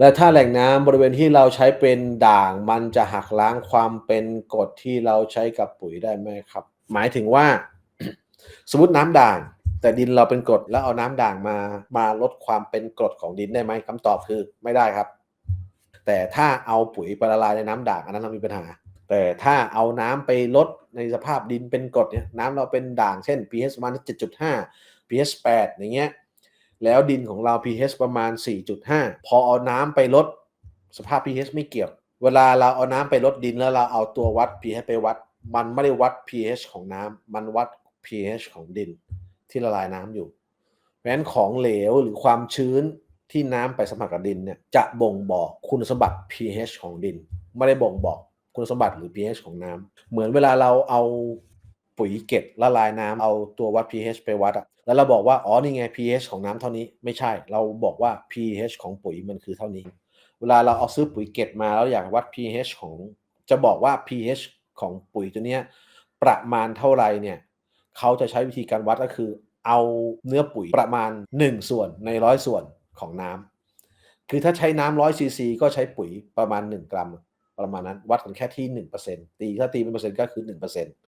และถ้าแหล่งน้ำบริเวณที่เราใช้เป็นด่าง มันจะหักล้างความเป็นกรดที่เราใช้กับปุ๋ยได้ไหมครับ หมายถึงว่า สมมติน้ำด่าง แต่ดินเราเป็นกรดแล้วเอาน้ำด่างมามาลดความเป็นกรดของดินได้ไหมคำตอบคือไม่ได้ครับ แต่ถ้าเอาปุ๋ยไปละลายในน้ำด่างอันนั้นเรามีปัญหา แต่ถ้าเอาน้ำไปลดในสภาพดินเป็นกรดเนี่ยน้ำเราเป็นด่างเช่น pH ประมาณ7.5 pH 8อย่างเงี้ย แล้วดินของเรา pH ประมาณ 4.5 พอเอาน้ำไปลดสภาพ pH ไม่เกี่ยว เวลาเราเอาน้ำไปลดดินแล้วเราเอาตัววัด pH ไปวัด มันไม่ได้วัด pH ของน้ำมันวัด pH ของดินที่ละลายน้ำอยู่เพราะฉะนั้นของเหลวหรือความชื้นที่น้ำไปสัมผัสกับดินเนี่ยจะบ่งบอกคุณสมบัติ pH ของดิน ไม่ได้บ่งบอกคุณสมบัติหรือ pH ของน้ำเหมือนเวลาเราเอา ปุ๋ยเก็ดละลายน้ำเอาตัววัด pH ไปวัดอะแล้วเราบอกว่าอ๋อนี่ไง pH ของน้ำเท่านี้ไม่ใช่ เราบอกว่า pH ของปุ๋ยมันคือเท่านี้ เวลาเราเอาซื้อปุ๋ยเก็ดมาแล้วอยากวัด pH ของจะบอกว่า pH ของปุ๋ยตัวเนี้ยประมาณเท่าไรเนี่ยเขาจะใช้วิธีการวัดก็คือ เอาเนื้อปุ๋ยประมาณ 1 ส่วนในร้อยส่วนของน้ำคือถ้าใช้น้ำร้อยซีซีก็ใช้ปุ๋ยประมาณ 1 กรัมประมาณนั้นวัดกันแค่ที่ 1%ตีถ้าตีเป็นเปอร์เซ็นต์ก็คือ 1%